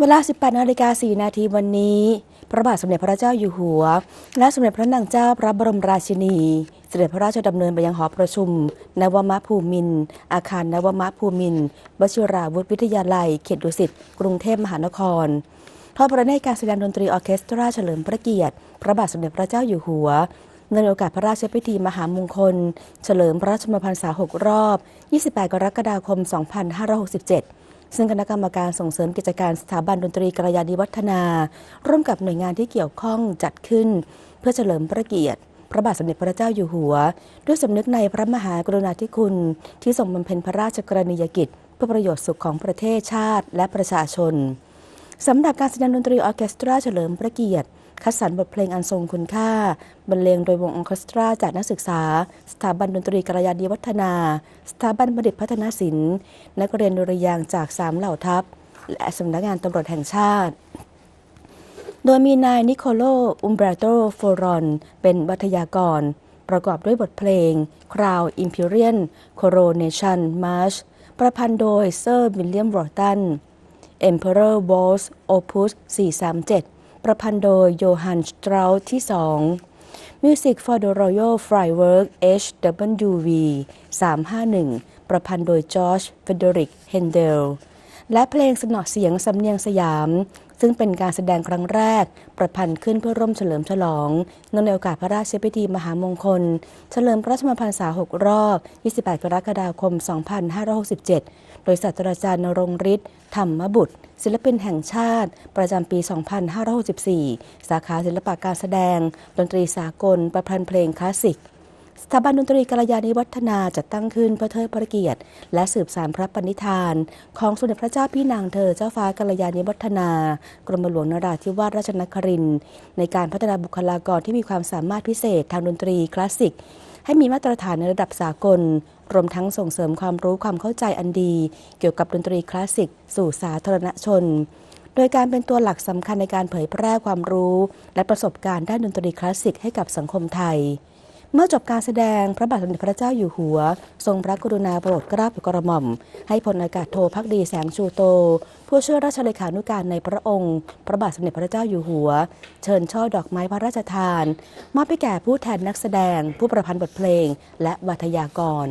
เวลา 18นาฬิกา4นาทีวันนี้ พระบาทสมเด็จพระเจ้าอยู่หัว และสมเด็จพระนางเจ้าพระบรมราชินี เสด็จพระราชดำเนินไปยังหอประชุม นวมภูมิน อาคารนวมภูมินวชิราวุธวิทยาลัย เขตดุสิต กรุงเทพมหานครทอดประเนตรการแสดงดนตรีออเคสตราเฉลิมพระเกียรติ พระบาทสมเด็จพระเจ้าอยู่หัวในโอกาสพระราชพิธีมหามงคล เฉลิมพระราชมพรรษา 6 รอบ 28 กรกฎาคม 2567 ซึ่งคณะกรรมการส่งเสริมกิจการสถาบันดนตรีกระยาณิวัฒนา ร่วมกับหน่วยงานที่เกี่ยวข้องจัดขึ้น เพื่อเฉลิมพระเกียรติ พระบาทสมเด็จพระเจ้าอยู่หัว ด้วยสำนึกในพระมหากรุณาธิคุณ ที่ทรงบำเพ็ญพระราชกรณียกิจ เพื่อประโยชน์สุขของประเทศชาติและประชาชนสำหรับการแสดงดนตรีออเคสตราเฉลิมพระเกียรติ คัดสรรบทเพลงอันทรงคุณค่า บรรเลงโดยวงออเคสตราจากนักศึกษา สถาบันดนตรีกรยาณีวัฒนา สถาบันบัณฑิตพัฒนศิลป์ นักเรียนดุริยางจากสามเหล่าทัพ และสำนักงานตำรวจแห่งชาติ โดยมีนายนิโคโล อุมเบรโตโฟรอน เป็นวัทยากร ประกอบด้วยบทเพลง Crown Imperial Coronation March ประพันธ์โดยเซอร์วิลเลียมวอร์ตัน Emperor Waltz Opus 437 ประพันธ์โดยโยฮันสตราวที่2 Music for the Royal Firework HWV 351 ประพันธ์โดยจอร์จเฟเดริกเฮนเดล และเพลงสนอเสียงสำเนียงสยาม ซึ่งเป็นการแสดงครั้งแรก ประพันธ์ขึ้นเพื่อร่วมเฉลิมฉลองเนื่องในโอกาสพระราชพิธีมหามงคล เฉลิมพระชมพรรษา 6 รอบ 28 กรกฎาคม 2567 โดยศาสตราจารย์นรงฤทธิ์ธรรมบุตร ศิลปินแห่งชาติ ประจำปี 2564 สาขาศิลปะการแสดง ดนตรีสากล ประพันธ์เพลงคลาสสิก สถาบันดนตรีกัลยาณิวัฒนาจัดตั้งขึ้นเพื่อเทิดพระเกียรติ และสืบสานพระปณิธาน ของสมเด็จพระเจ้าพี่นางเธอเจ้าฟ้ากัลยาณิวัฒนา กรมหลวงนราธิวาสราชนครินทร์ในการพัฒนาบุคลากรที่มีความสามารถพิเศษทางดนตรีคลาสสิก ให้มีมาตรฐานในระดับสากล รวมทั้งส่งเสริมความรู้ความเข้าใจอันดี เกี่ยวกับดนตรีคลาสสิก สู่สาธารณชนโดยการเป็นตัวหลักสำคัญในการเผยแพร่ความรู้ และประสบการณ์ด้านดนตรีคลาสสิกให้กับสังคมไทย เมื่อจบการแสดงพระบาทสมเด็จพระเจ้าอยู่หัว ทรงพระกรุณาโปรดเกล้าโปรดกระหม่อม ให้พลอากาศโทพักดีแสงชูโต ผู้ช่วยราชเลขานุการในพระองค์ พระบาทสมเด็จพระเจ้าอยู่หัว เชิญช่อดอกไม้พระราชทานมอบให้แก่ผู้แทนนักแสดง ผู้ประพันธ์บทเพลง และวัทยากร